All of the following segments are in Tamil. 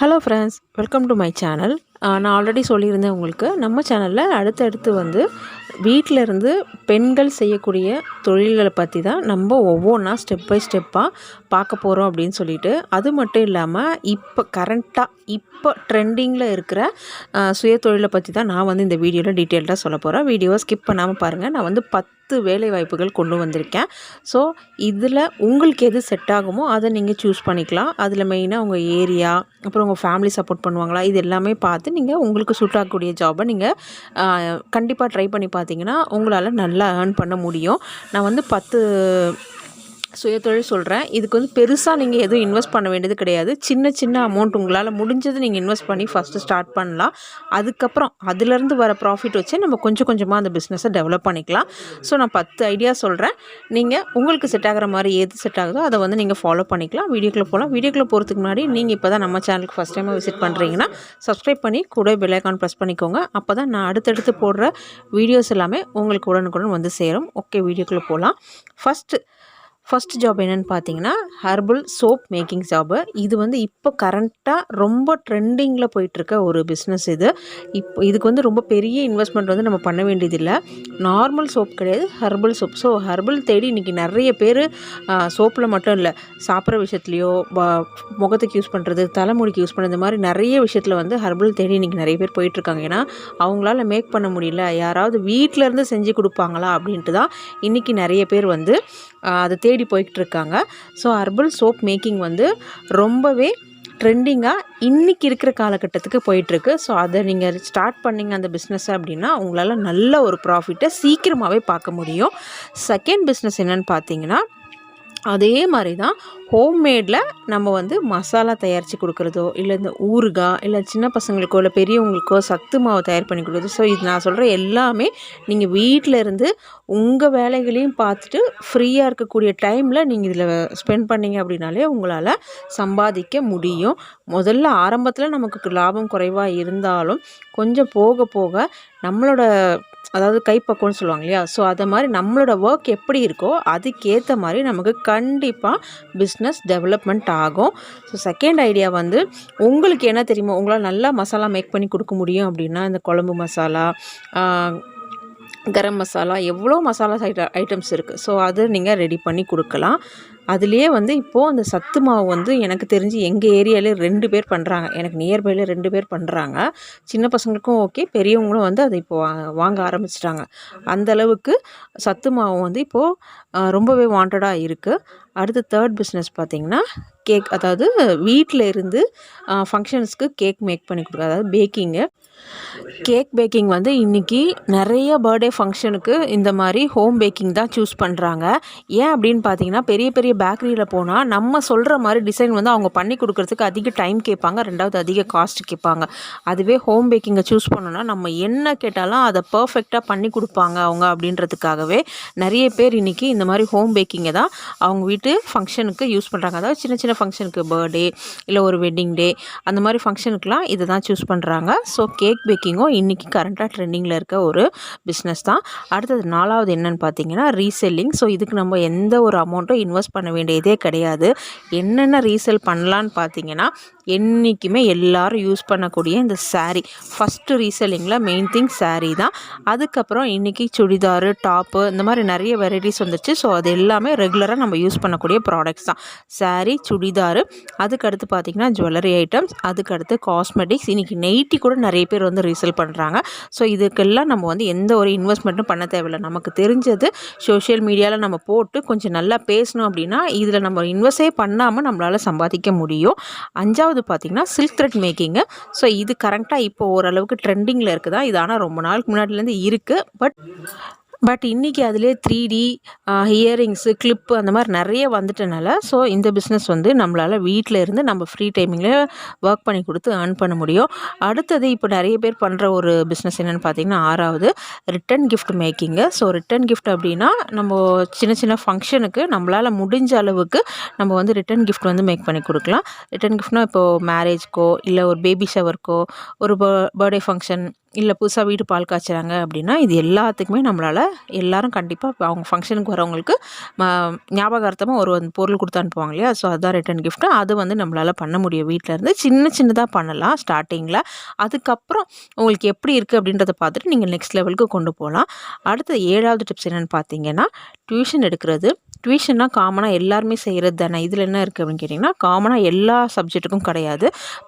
Hello friends welcome to my channel நான் ஆல்ரெடி சொல்லியிருந்தேன் உங்களுக்கு. நம்ம சேனலில் அடுத்தடுத்து வந்து வீட்டில் இருந்து பெண்கள் செய்யக்கூடிய தொழில்களை பற்றி தான் நம்ம ஒவ்வொன்றா ஸ்டெப் பை ஸ்டெப்பாக பார்க்க போகிறோம் அப்படின்னு சொல்லிட்டு. அது மட்டும் இல்லாமல் இப்போ கரண்ட்டாக இப்போ ட்ரெண்டிங்கில் இருக்கிற சுய தொழிலை பற்றி தான் நான் வந்து இந்த வீடியோவில் டீட்டெயில்டாக சொல்ல போகிறேன் வீடியோவை ஸ்கிப் பண்ணாமல் பாருங்கள் நான் வந்து பத்து வேலை வாய்ப்புகள் கொண்டு வந்திருக்கேன். ஸோ இதில் உங்களுக்கு எது செட் ஆகுமோ அதை நீங்கள் சூஸ் பண்ணிக்கலாம். அதில் மெயினாக உங்கள் ஏரியா அப்புறம் உங்கள் ஃபேமிலி சப்போர்ட் பண்ணுவாங்களா இது எல்லாமே பார்த்து நீங்கள் உங்களுக்கு சூட் ஆகக்கூடிய ஜாபை நீங்கள் கண்டிப்பாக ட்ரை பண்ணி பார்த்தீங்கன்னா உங்களால் நல்லா ஏர்ன் பண்ண முடியும். நான் வந்து பத்து சுயதொழில் சொல்கிறேன் இதுக்கு வந்து பெருசாக நீங்கள் எதுவும் இன்வெஸ்ட் பண்ண வேண்டியது கிடையாது. சின்ன சின்ன அமௌண்ட் உங்களால் முடிஞ்சது நீங்கள் இன்வெஸ்ட் பண்ணி ஃபஸ்ட்டு ஸ்டார்ட் பண்ணலாம். அதுக்கப்புறம் அதுலேருந்து வர ப்ராஃபிட் வச்சு நம்ம கொஞ்சம் கொஞ்சமாக அந்த பிஸ்னஸை டெவலப் பண்ணிக்கலாம். ஸோ நான் பத்து ஐடியா சொல்கிறேன் நீங்கள் உங்களுக்கு செட் ஆகிற மாதிரி எது செட் ஆகுதோ அதை வந்து நீங்கள் ஃபாலோ பண்ணிக்கலாம். வீடியோக்குள்ளே போகலாம் வீடியோக்குள்ளே போகிறதுக்கு முன்னாடி நீங்கள் இப்போ தான் நம்ம சேனலுக்கு ஃபஸ்ட் டைமாக விசிட் பண்ணுறீங்கன்னா சப்ஸ்கிரைப் பண்ணி கூட பெலைக்கான் ப்ரெஸ் பண்ணிக்கோங்க. அப்போ தான் நான் அடுத்தடுத்து போடுற வீடியோஸ் எல்லாமே உங்களுக்கு உடனுக்குடன் வந்து சேரும். ஓகே வீடியோக்குள்ளே போகலாம் ஃபஸ்ட்டு ஃபஸ்ட் ஜாப் என்னென்னு பார்த்தீங்கன்னா ஹெர்பல் சோப் மேக்கிங் ஜாபு இது வந்து இப்போ கரண்ட்டாக ரொம்ப ட்ரெண்டிங்கில் போயிட்டுருக்க ஒரு பிஸ்னஸ் இது. இப்போ இதுக்கு வந்து ரொம்ப பெரிய இன்வெஸ்ட்மெண்ட் வந்து நம்ம பண்ண வேண்டியதில்லை. நார்மல் சோப் கிடையாது ஹெர்பல் சோப் ஸோ ஹெர்பல் தேடி இன்றைக்கி நிறைய பேர் சோப்பில் மட்டும் இல்லை சாப்பிட்ற விஷயத்துலையோ முகத்துக்கு யூஸ் பண்ணுறது தலைமுடிக்கு யூஸ் பண்ணுறது இந்த மாதிரி நிறைய விஷயத்தில் வந்து ஹெர்பல் தேடி இன்றைக்கி நிறைய பேர் போயிட்டுருக்காங்க. ஏன்னா அவங்களால மேக் பண்ண முடியல. யாராவது வீட்டில் இருந்து செஞ்சு கொடுப்பாங்களா அப்படின்ட்டு தான் இன்றைக்கி நிறைய பேர் வந்து அதை தேடி போய்கிட்டு இருக்காங்க ஸோ ஹர்பல் சோப் மேக்கிங் வந்து ரொம்பவே ட்ரெண்டிங்காக இன்றைக்கி இருக்கிற காலகட்டத்துக்கு போயிட்டுருக்கு. ஸோ அதை நீங்கள் ஸ்டார்ட் பண்ணிங்க அந்த பிஸ்னஸை அப்படின்னா உங்களால் நல்ல ஒரு ப்ராஃபிட்டை சீக்கிரமாகவே பார்க்க முடியும். செகண்ட் பிஸ்னஸ் என்னென்னு பார்த்தீங்கன்னா அதே மாதிரி தான் ஹோம்மேடில் நம்ம வந்து மசாலா தயாரித்து கொடுக்குறதோ இல்லை இந்த ஊறுகாய் இல்லை சின்ன பசங்களுக்கோ இல்லை பெரியவங்களுக்கோ சத்து மாவு தயார் பண்ணி கொடுக்குறது. ஸோ இது நான் சொல்கிற எல்லாமே நீங்கள் வீட்டில் இருந்து உங்கள் வேலைகளையும் பார்த்துட்டு ஃப்ரீயாக இருக்கக்கூடிய டைமில் நீங்கள் இதில் ஸ்பெண்ட் பண்ணீங்க அப்படின்னாலே உங்களால் சம்பாதிக்க முடியும். முதல்ல ஆரம்பத்தில் நமக்கு லாபம் குறைவாக இருந்தாலும் கொஞ்சம் போக போக நம்மளோட அதாவது கைப்பக்குவம்னு சொல்லுவாங்க இல்லையா? ஸோ அதை மாதிரி நம்மளோட ஒர்க் எப்படி இருக்கோ அதுக்கேற்ற மாதிரி நமக்கு கண்டிப்பாக பிஸ்னஸ் டெவலப்மெண்ட் ஆகும். ஸோ செகண்ட் ஐடியா வந்து உங்களுக்கு என்ன தெரியுமோ? உங்களால் நல்லா மசாலா மேக் பண்ணி கொடுக்க முடியும் அப்படின்னா இந்த குழம்பு மசாலா கரம் மசாலா எவ்வளோ மசாலா ஐட்ட ஐட்டம்ஸ் இருக்குது ஸோ அது நீங்கள் ரெடி பண்ணி கொடுக்கலாம். அதுலேயே வந்து இப்போது அந்த சத்து மாவு வந்து எனக்கு தெரிஞ்சு எங்கள் ஏரியாவிலே ரெண்டு பேர் பண்ணுறாங்க எனக்கு நியர்பையில் ரெண்டு பேர் பண்ணுறாங்க சின்ன பசங்களுக்கும் ஓகே பெரியவங்களும் வந்து அதை இப்போ வாங்க ஆரம்பிச்சிட்டாங்க. அந்தளவுக்கு சத்து மாவு வந்து இப்போது ரொம்பவே வாண்டடாக இருக்குது அடுத்து தேர்ட் பிஸ்னஸ் பார்த்திங்கன்னா கேக் அதாவது வீட்டில் இருந்து ஃபங்க்ஷன்ஸ்க்கு கேக் மேக் பண்ணி கொடுக்குறது அதாவது பேக்கிங்கு கேக் பேக்கிங் வந்து இன்றைக்கி நிறைய பர்த்டே ஃபங்க்ஷனுக்கு இந்த மாதிரி ஹோம் பேக்கிங் தான் சூஸ் பண்ணுறாங்க ஏன் அப்படின்னு பார்த்தீங்கன்னா பெரிய பெரிய பேக்கரியில் போனால் நம்ம சொல்கிற மாதிரி டிசைன் வந்து அவங்க பண்ணி கொடுக்குறதுக்கு அதிக டைம் கேட்பாங்க ரெண்டாவது அதிக காஸ்ட் கேட்பாங்க. அதுவே ஹோம் பேக்கிங்கை சூஸ் பண்ணோன்னா நம்ம என்ன கேட்டாலும் அதை பர்ஃபெக்டாக பண்ணி கொடுப்பாங்க அவங்க அப்படின்றதுக்காகவே. நிறைய பேர் இன்றைக்கி இந்த மாதிரி ஹோம் பேக்கிங்கை தான் அவங்க வீட்டு ஃபங்க்ஷனுக்கு யூஸ் பண்ணுறாங்க அதாவது சின்ன சின்ன ஃபங்க்ஷனுக்கு பர்த்டே இல்லை ஒரு வெட்டிங் டே அந்த மாதிரி ஃபங்க்ஷனுக்குலாம் இதை தான் சூஸ் பண்ணுறாங்க ஸோ கேக் பேக்கிங்கும் இன்றைக்கி கரண்ட்டாக ட்ரெண்டிங்கில் இருக்க ஒரு பிஸ்னஸ் தான். அடுத்தது நாலாவது என்னன்னு பார்த்தீங்கன்னா ரீசெல்லிங் ஸோ இதுக்கு நம்ம எந்த ஒரு அமௌண்ட்டும் இன்வெஸ்ட் பண்ண வேண்டியதே கிடையாது. என்னென்ன ரீசெல் பண்ணலான்னு பார்த்தீங்கன்னா என்றைக்குமே எல்லாரும் யூஸ் பண்ணக்கூடிய இந்த சாரீ ஃபஸ்ட்டு ரீசெல்லிங்கில் மெயின் திங் சாரீ தான். அதுக்கப்புறம் இன்றைக்கி சுடிதாரு டாப்பு இந்த மாதிரி நிறைய வெரைட்டிஸ் வந்துச்சு. ஸோ அது எல்லாமே ரெகுலராக நம்ம யூஸ் பண்ணக்கூடிய ப்ராடக்ட்ஸ் தான். Saree சுடிதார். அதுக்கடுத்து பார்த்திங்கன்னா ஜுவல்லரி ஐட்டம்ஸ் அதுக்கடுத்து காஸ்மெட்டிக்ஸ் இன்றைக்கி நைட்டி கூட நிறைய பேர் வந்து ரீசெல் பண்ணுறாங்க ஸோ இதுக்கெல்லாம் நம்ம வந்து எந்த ஒரு இன்வெஸ்ட்மெண்ட்டும் பண்ண தேவையில்லை. நமக்கு தெரிஞ்சது சோஷியல் மீடியாவில் நம்ம போட்டு கொஞ்சம் நல்லா பேசணும் அப்படின்னா இதில் நம்ம இன்வெஸ்டே பண்ணாமல் நம்மளால் சம்பாதிக்க முடியும். அஞ்சாவது பார்த்திங்கன்னா சில்க் த்ரெட் மேக்கிங்கு ஸோ இது கரெக்டாக இப்போ ஓரளவுக்கு ட்ரெண்டிங்கில் இருக்குதா? இது ஆனால் ரொம்ப நாளுக்கு முன்னாடிலேருந்து இருக்குது பட் பட் இன்றைக்கி அதிலே த்ரீ டி ஹியரிங்ஸு கிளிப்பு அந்த மாதிரி நிறைய வந்துட்டனால ஸோ இந்த பிஸ்னஸ் வந்து நம்மளால் வீட்டில் இருந்து நம்ம ஃப்ரீ டைமிங்கில் ஒர்க் பண்ணி கொடுத்து ஏர்ன் பண்ண முடியும். அடுத்தது இப்போ நிறைய பேர் பண்ணுற ஒரு பிஸ்னஸ் என்னென்னு பார்த்தீங்கன்னா ஆறாவது return gift making so return gift அப்படின்னா நம்ம சின்ன சின்ன ஃபங்க்ஷனுக்கு நம்மளால் முடிஞ்ச அளவுக்கு நம்ம வந்து ரிட்டன் கிஃப்ட் வந்து மேக் பண்ணி கொடுக்கலாம். ரிட்டன் கிஃப்ட்னால் இப்போது மேரேஜ்க்கோ இல்லை ஒரு பேபி ஷவர்க்கோ ஒரு பர்த்டே ஃபங்க்ஷன் இல்லை புதுசாக வீடு பால் காய்ச்சுறாங்க அப்படின்னா இது எல்லாத்துக்குமே நம்மளால் எல்லோரும் கண்டிப்பாக அவங்க ஃபங்க்ஷனுக்கு வரவங்களுக்கு ஞாபகார்த்தமாக ஒரு வந்து பொருள் கொடுத்து அனுப்புவாங்க இல்லையா? ஸோ அதுதான் ரிட்டன் கிஃப்ட்டு அது வந்து நம்மளால் பண்ண முடியும் வீட்டில் இருந்து. சின்ன சின்னதாக பண்ணலாம் ஸ்டார்டிங்கில் அதுக்கப்புறம் உங்களுக்கு எப்படி இருக்குது அப்படின்றத பார்த்துட்டு நீங்கள் நெக்ஸ்ட் லெவலுக்கு கொண்டு போகலாம் அடுத்த ஏழாவது டிப்ஸ் என்னென்னு பார்த்தீங்கன்னா டியூஷன் எடுக்கிறது. டியூஷன்னா காமனாக எல்லாருமே செய்கிறது தானே? இதில் என்ன இருக்குது அப்படின்னு கேட்டிங்கன்னா காமனாக எல்லா சப்ஜெக்ட்டுக்கும் கிடையாது.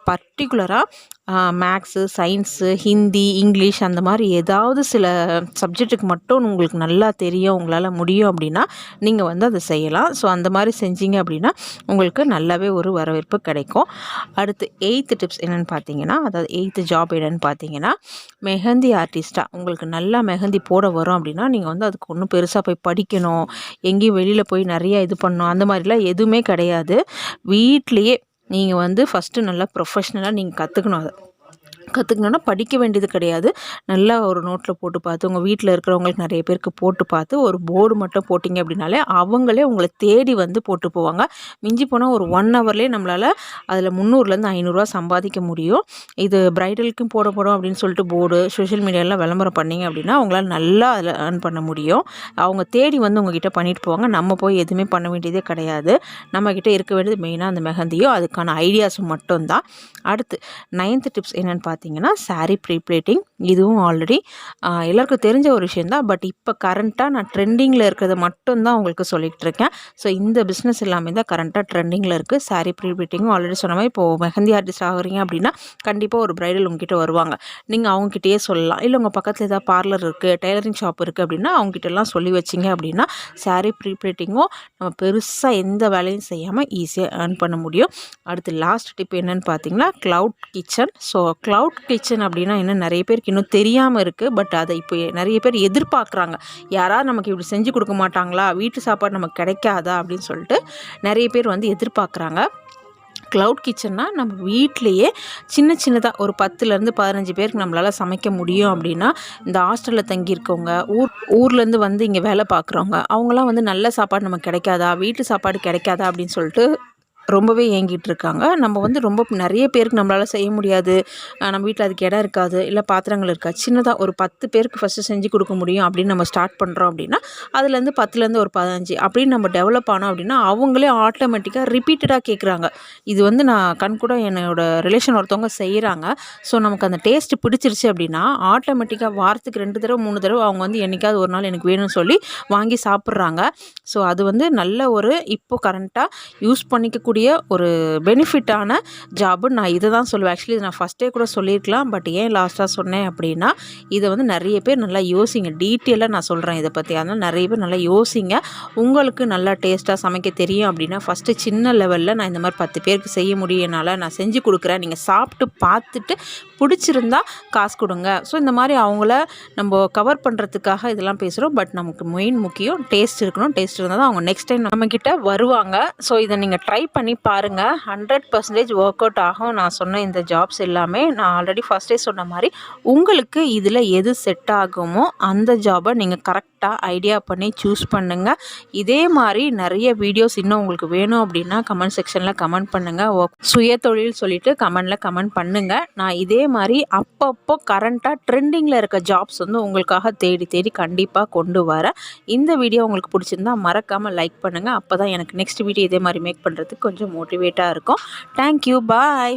பர்டிகுலராக மேக்ஸு சயின்ஸு ஹிந்தி இங்கிலீஷ் அந்த மாதிரி ஏதாவது சில சப்ஜெக்ட்டுக்கு மட்டும் உங்களுக்கு நல்லா தெரியும் உங்களால் முடியும் அப்படின்னா நீங்கள் வந்து அதை செய்யலாம். ஸோ அந்த மாதிரி செஞ்சீங்க அப்படின்னா உங்களுக்கு நல்லாவே ஒரு வரவேற்பு கிடைக்கும். அடுத்து எயித்து டிப்ஸ் என்னென்னு பார்த்தீங்கன்னா அதாவது எயித்து ஜாப் என்னென்னு பார்த்தீங்கன்னா மெஹந்தி ஆர்டிஸ்ட்டாக உங்களுக்கு நல்லா மெஹந்தி போட வரும் அப்படின்னா நீங்கள் வந்து அதுக்கு ஒன்றும் பெருசாக போய் படிக்கணும். எங்கேயும் வெளியில் போய் நிறையா இது பண்ணணும். அந்த மாதிரிலாம் எதுவுமே கிடையாது. வீட்லேயே நீங்கள் வந்து ஃபஸ்ட்டு நல்லா ப்ரொஃபஷ்னலாக நீங்கள் கற்றுக்கணும் அதை. கற்றுக்கணுன்னா படிக்க வேண்டியது கிடையாது. நல்லா ஒரு நோட்டில் போட்டு பார்த்து உங்கள் வீட்டில் இருக்கிறவங்களுக்கு நிறைய பேருக்கு போட்டு பார்த்து ஒரு போர்டு மட்டும் போட்டிங்க அப்படின்னாலே அவங்களே உங்களை தேடி வந்து போட்டு போவாங்க. மிஞ்சி போனால் ஒரு ஒன் ஹவர்லேயே நம்மளால் அதில் முந்நூறுலேருந்து ஐநூறுரூவா சம்பாதிக்க முடியும். இது ப்ரைடலுக்கும் போட போடும் அப்படின்னு சொல்லிட்டு போர்டு சோஷியல் மீடியாலாம் விளம்பரம் பண்ணிங்க அப்படின்னா அவங்களால நல்லா அதில் ஏர்ன் பண்ண முடியும். அவங்க தேடி வந்து உங்ககிட்ட பண்ணிட்டு போவாங்க. நம்ம போய் எதுவுமே பண்ண வேண்டியதே கிடையாது. நம்மக்கிட்ட இருக்க வேண்டியது மெயினாக அந்த மெஹந்தியோ அதுக்கான ஐடியாஸும் மட்டும்தான். அடுத்து நைன்த்து டிப்ஸ் என்னென்னு பார்த்து பார்த்தீங்கன்னா சாரீ ப்ரீப்ளேட்டிங் இதுவும் ஆல்ரெடி எல்லாருக்கும் தெரிஞ்ச ஒரு விஷயந்தான் பட் இப்போ கரண்ட்டாக நான் ட்ரெண்டிங்கில் இருக்கிறத மட்டும்தான் உங்களுக்கு சொல்லிகிட்டு இருக்கேன். ஸோ இந்த பிஸ்னஸ் எல்லாமே தான் கரண்ட்டாக ட்ரெண்டிங்கில் இருக்குது சாரீ ப்ரீப்ளேட்டிங்கும் ஆல்ரெடி சொன்ன மாதிரி இப்போது மெஹந்தி ஆர்டிஸ்ட் ஆகுறீங்க அப்படின்னா கண்டிப்பாக ஒரு ப்ரைடல் உங்ககிட்ட வருவாங்க. நீங்கள் அவங்ககிட்டயே சொல்லலாம். இல்லை உங்கள் பக்கத்தில் ஏதாவது பார்லர் இருக்குது டெய்லரிங் ஷாப் இருக்குது அப்படின்னா அவங்ககிட்டலாம் சொல்லி வச்சிங்க அப்படின்னா சாரீ ப்ரீப்ளேட்டிங்கும் நம்ம பெருசாக எந்த வேலையும் செய்யாமல் ஈஸியாக ஏர்ன் பண்ண முடியும். அடுத்து லாஸ்ட் டிப் என்னென்னு பார்த்தீங்கன்னா cloud kitchen so cloud cloud kitchen அப்படின்னா என்ன நிறைய பேருக்கு இன்னும் தெரியாமல் இருக்குது பட் அதை இப்போ நிறைய பேர் எதிர்பார்க்குறாங்க. யாராவது நமக்கு இப்படி செஞ்சு கொடுக்க மாட்டாங்களா? வீட்டு சாப்பாடு நமக்கு கிடைக்காதா? அப்படின்னு சொல்லிட்டு நிறைய பேர் வந்து எதிர்பார்க்குறாங்க. க்ளவுட் கிச்சன்னா நம்ம வீட்லேயே சின்ன சின்னதாக ஒரு பத்துலேருந்து பதினஞ்சு பேருக்கு நம்மளால் சமைக்க முடியும் அப்படின்னா இந்த ஹாஸ்டலில் தங்கியிருக்கவங்க ஊர் ஊர்லேருந்து வந்து இங்கே வேலை பார்க்குறவங்க அவங்களாம் வந்து நல்ல சாப்பாடு நமக்கு கிடைக்காதா? வீட்டு சாப்பாடு கிடைக்காதா? அப்படின்னு சொல்லிட்டு ரொம்பவே ஏங்கிட்டு இருக்காங்க நம்ம வந்து ரொம்ப நிறைய பேருக்கு நம்மளால் செய்ய முடியாது. நம்ம வீட்டில் அதுக்கு இடம் இருக்காது. இல்லை பாத்திரங்கள் இருக்காது சின்னதாக ஒரு பத்து பேருக்கு ஃபஸ்ட்டு செஞ்சு கொடுக்க முடியும் அப்படின்னு நம்ம ஸ்டார்ட் பண்ணுறோம் அப்படின்னா அதுலேருந்து பத்துலேருந்து ஒரு பதினஞ்சு அப்படின்னு நம்ம டெவலப் ஆனோம் அப்படின்னா அவங்களே ஆட்டோமேட்டிக்காக ரிப்பீட்டடாக கேட்குறாங்க இது வந்து நான் கண் கூட என்னோட ரிலேஷன் ஒருத்தவங்க செய்கிறாங்க ஸோ நமக்கு அந்த டேஸ்ட் பிடிச்சிருச்சு அப்படின்னா ஆட்டோமேட்டிக்காக வாரத்துக்கு ரெண்டு தடவை மூணு தடவை அவங்க வந்து என்றைக்காவது ஒரு நாள் எனக்கு வேணும்னு சொல்லி வாங்கி சாப்பிட்றாங்க. ஸோ அது வந்து நல்ல ஒரு இப்போ கரண்ட்டாக யூஸ் பண்ணிக்க இருக்கக்கூடிய ஒரு பெனிஃபிட்டான ஜாபு நான் இதை தான் சொல்லுவேன். ஆக்சுவலி இது நான் ஃபஸ்ட்டே கூட சொல்லியிருக்கலாம். பட் ஏன் லாஸ்ட்டாக சொன்னேன் அப்படின்னா இதை வந்து நிறைய பேர் நல்லா யோசிங்க. டீட்டெயிலாக நான் சொல்கிறேன் இதை பற்றி அதனால் நிறைய பேர் நல்லா யோசிங்க. உங்களுக்கு நல்லா டேஸ்ட்டாக சமைக்க தெரியும் அப்படின்னா ஃபஸ்ட்டு சின்ன லெவலில் நான் இந்த மாதிரி பத்து பேருக்கு செய்ய முடியும் என்னால் நான் செஞ்சு கொடுக்குறேன். நீங்கள் சாப்பிட்டு பார்த்துட்டு பிடிச்சிருந்தா காசு கொடுங்க. ஸோ இந்த மாதிரி அவங்கள நம்ம கவர் பண்ணுறதுக்காக இதெல்லாம் பேசுகிறோம் பட் நமக்கு மெயின் முக்கியம் டேஸ்ட் இருக்கணும். டேஸ்ட் இருந்தால் தான் அவங்க நெக்ஸ்ட் டைம் நம்மக்கிட்ட வருவாங்க. ஸோ இதை நீங்கள் ட்ரை பண்ணி பண்ணி பாருங்கள் ஹண்ட்ரட் பர்சன்டேஜ் ஒர்க் அவுட் ஆகும். நான் சொன்ன இந்த ஜாப்ஸ் எல்லாமே நான் ஆல்ரெடி ஃபஸ்ட்டே சொன்ன மாதிரி உங்களுக்கு இதில் எது செட் ஆகுமோ அந்த ஜாபை நீங்கள் கரெக்ட் கரெக்டாக ஐடியா பண்ணி சூஸ் பண்ணுங்கள் இதே மாதிரி நிறைய வீடியோஸ் இன்னும் உங்களுக்கு வேணும் அப்படின்னா கமெண்ட் செக்ஷனில் கமெண்ட் பண்ணுங்கள் சுய தொழில் சொல்லிவிட்டு கமெண்டில் கமெண்ட் பண்ணுங்கள் நான் இதே மாதிரி அப்பப்போ கரண்ட்டாக ட்ரெண்டிங்கில் இருக்க ஜாப்ஸ் வந்து உங்களுக்காக தேடி தேடி கண்டிப்பாக கொண்டு வரேன். இந்த வீடியோ உங்களுக்கு பிடிச்சிருந்தா மறக்காமல் லைக் பண்ணுங்கள் அப்போ தான் எனக்கு நெக்ஸ்ட் வீடியோ இதே மாதிரி மேக் பண்ணுறதுக்கு கொஞ்சம் மோட்டிவேட்டாக இருக்கும். Thank you bye